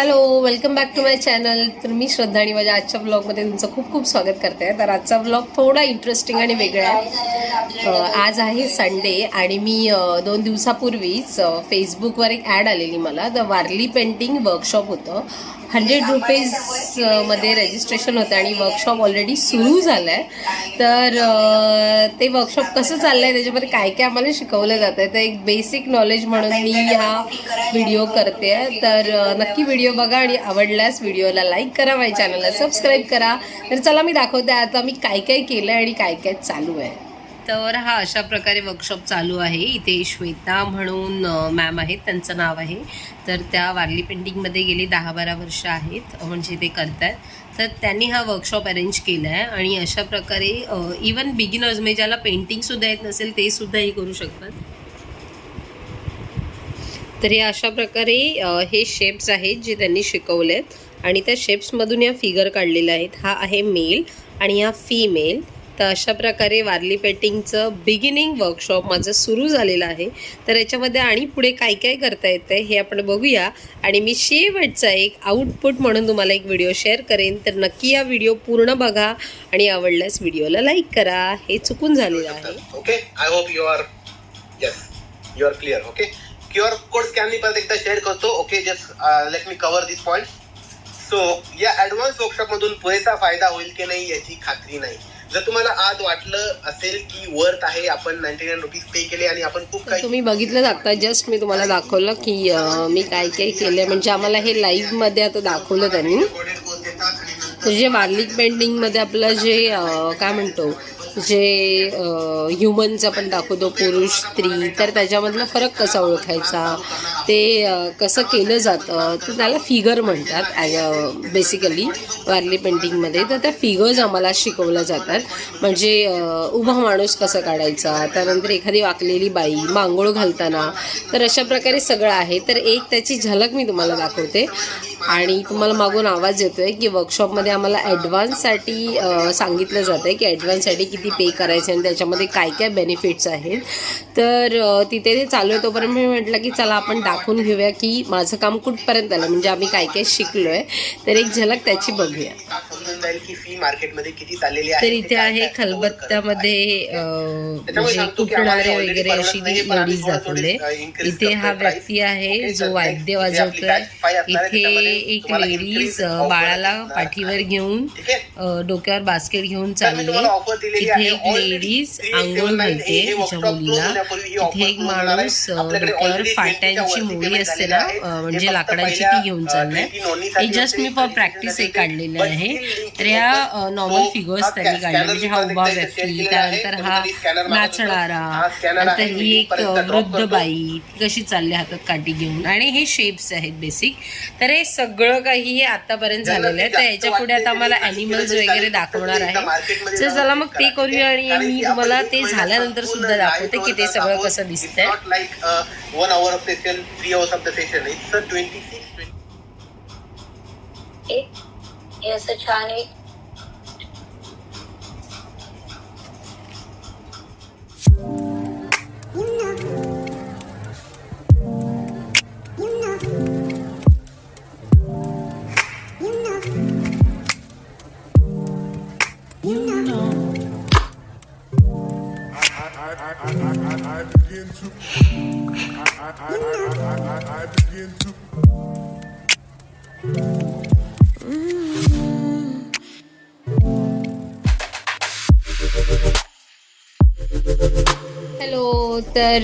Hello welcome back to my channel तर मी श्रद्धा आणि माझ्या आजच्या ब्लॉगमध्ये तुमचं खूप खूप स्वागत करते. तर आजचा ब्लॉग थोडा इंटरेस्टिंग आणि वेगळा आहे. आज आहे संडे आणि मी दोन दिवसापूर्वीच फेसबुकवर एक ॲड आलेली मला. द वारली पेंटिंग वर्कशॉप होतं. हंड्रेड रुपीजमध्ये रजिस्ट्रेशन होतं आणि वर्कशॉप ऑलरेडी सुरू झालं आहे तर ते वर्कशॉप कसं चाललं आहे त्याच्यामध्ये काय काय आम्हाला शिकवलं जातं आहे तर एक बेसिक नॉलेज म्हणून मी हा व्हिडिओ करते. तर नक्की व्हिडिओ बघा आणि आवडल्यास व्हिडिओला लाईक करा माझ्या चॅनलला सबस्क्राईब करा. तर चला मी दाखवते आता मी काय काय केलं आहे आणि काय काय चालू आहे. तर हा अशा प्रकारे वर्कशॉप चालू आहे. इथे श्वेता म्हणून मॅम आहेत. त्यांचं नाव आहे. तर त्या वारली पेंटिंगमध्ये गेली दहा बारा वर्ष आहेत म्हणजे ते करतात तर त्यांनी हा वर्कशॉप अरेंज केला आहे आणि अशा प्रकारे इवन बिगिनर्स म्हणजे ज्याला पेंटिंगसुद्धा येत नसेल ते सुद्धा हे करू शकतात. तर हे अशा प्रकारे हे शेप्स आहेत जे त्यांनी शिकवले आहेत आणि त्या शेप्समधून या फिगर काढलेल्या आहेत. हा आहे मेल आणि हा फीमेल तर अशा प्रकारे वारली पेंटिंगचं बिगिनिंग वर्कशॉप माझं सुरू झालेलं आहे. तर याच्यामध्ये आणि पुढे काय काय करता येतं हे आपण बघूया. आणि मी शेवटचा एक आउटपुट म्हणून तुम्हाला एक व्हिडिओ शेअर करेन. तर नक्की या व्हिडिओ पूर्ण बघा आणि आवडल्यास व्हिडिओला लाईक करा. हे चुकून झालेलं आहे. Okay I hope you are yes you are clear okay Q R code scan मी परत एकदा शेअर करतो. Okay just let me cover this point so या ऍडव्हान्स वर्कशॉप मधून पुरेसा फायदा होईल की नाही याची खात्री नाही. जर तुम्हाला आज वाटलं असेल की वर्थ आहे आपण नाईन्टी नाईन रुपीज पे केले आणि आपण खूप काही तुम्ही बघितलं आता जस्ट मी तुम्हाला दाखवलं की अं, मी काय काय केलं म्हणजे आम्हाला हे लाईव्हमध्ये आता दाखवलं त्यांनी. तर जे वारली पेंटिंगमध्ये आपलं जे अं, काय म्हणतो जे ह्युमन्स आपण दाखवतो पुरुष स्त्री तर त्याच्यामधला फरक कसा ओळखायचा? ते कसं केलं जातं? तर त्याला फिगर म्हणतात बेसिकली वारली पेंटिंगमध्ये तर त्या फिगर्स आम्हाला शिकवल्या जातात. म्हणजे उभा माणूस कसा काढायचा? त्यानंतर एखादी वाकलेली बाई मांगोळ घालताना. तर अशा प्रकारे सगळं आहे. तर एक त्याची झलक मी तुम्हाला दाखवते. आणि तुम्हाला मागून आवाज येतो आहे की वर्कशॉपमध्ये आम्हाला ॲडव्हान्ससाठी सांगितलं जातं आहे की ॲडव्हान्ससाठी किती पे करायचं आणि त्याच्यामध्ये काय काय बेनिफिट्स आहेत. तर तिथे ते चालू आहे तोपर्यंत मी म्हटलं की चला आपण दाखवून घेऊया की माझं काम कुठपर्यंत आलं. म्हणजे आम्ही काय काय शिकलो आहे तर एक झलक त्याची बघूया. समजून जाईल की फी मार्केटमध्ये किती चाललेली तर इथे आहे खलबत्त्यामध्ये म्हणजे already वगैरे अशी लेडीज दाखवले. इथे हा. व्यक्ती आहे जो वाद्य next, इथे वाजवतोय एक लेडीज बाळाला पाठीवर. घेऊन डोक्यावर बास्केट घेऊन चालले. इथे. एक लेडीज आंघोळ घालते तिच्या मुलीला. इथे एक. माणूस डोक्यावर already 20 च्या फाट्यांची मोळी payment असते ना म्हणजे लाकडाची ती घेऊन अ, चाललंय 20 नोंदणीसाठी हे जस्ट मी फॉर प्रॅक्टिस एक काढलेलं आहे. होतं. नॉर्मल फिगर्स त्यांनी काढले scanner म्हणजे हा उभा व्यक्ती. त्यानंतर हा नाचणारा हा नंतर ही एक वृद्ध. बाई ती कशी चालली हातात काठी घेऊन? आणि हे शेप्स आहेत बेसिक तर हे सगळं काही हे आतापर्यंत झालेलं आहे. तर याच्यापुढे आता आम्हाला ॲनिमल्स वगैरे दाखवणार आहे. तर चला मग ते करूया आणि मी तुम्हाला ते झाल्यानंतर सुद्धा दाखवते की ते सगळं कसं दिसतंय. One hour of session three hours of the session it's twenty six असं छान एक I begin to. हॅलो तर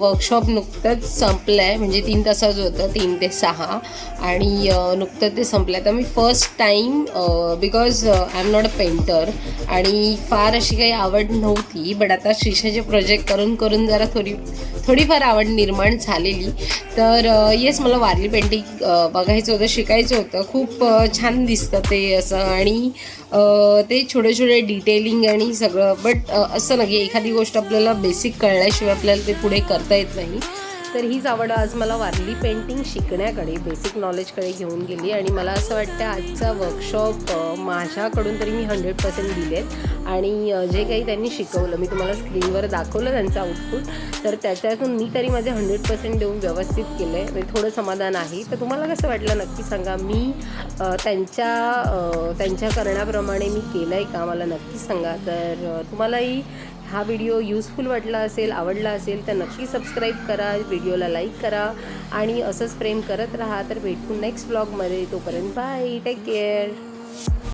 वर्कशॉप नुकतंच संपलं आहे म्हणजे तीन तासाचं होतं तीन ते सहा. आणि नुकतंच नुकतं ते संपलं आहे तर मी first time because I am not a painter आणि फार अशी काही आवड नव्हती बट आता शिशाचे प्रोजेक्ट करून करून जरा थोडी थोडीफार आवड निर्माण झालेली. तर येस मला वारली पेंटिंग बघायचं होतं शिकायचं होतं. खूप छान दिसतं ते असं आणि ते छोटे छोटे डिटेलिंग आणि सगळं. बट असं नाही की एखादी गोष्ट आपल्याला बेसिक कळल्याशिवाय आपल्याला ते पुढे करता येत नाही. तर हीच आवड आज मला वारली. पेंटिंग शिकण्याकडे बेसिक नॉलेजकडे घेऊन गेली आणि मला असं वाटतं आजचा वर्कशॉप माझ्याकडून तरी मी हंड्रेड पर्सेंट दिलेत. आणि जे काही त्यांनी शिकवलं मी तुम्हाला स्क्रीनवर दाखवलं त्यांचं आउटपुट तर त्याच्यातून मी तरी माझे हंड्रेड पर्सेंट देऊन व्यवस्थित केलं आहे म्हणजे थोडं समाधान आहे. तर तुम्हाला कसं वाटलं? नक्की सांगा. मी त्यांच्या त्यांच्या करण्याप्रमाणे मी केलं आहे का? मला नक्की सांगा. तर तुम्हालाही हा व्हिडिओ यूजफुल वाटला असेल आवडला असेल तर नक्की सबस्क्राईब करा व्हिडिओला लाईक करा आणि असंच प्रेम करत राहा. तर भेटू नेक्स्ट ब्लॉगमध्ये तोपर्यंत बाय टेक केअर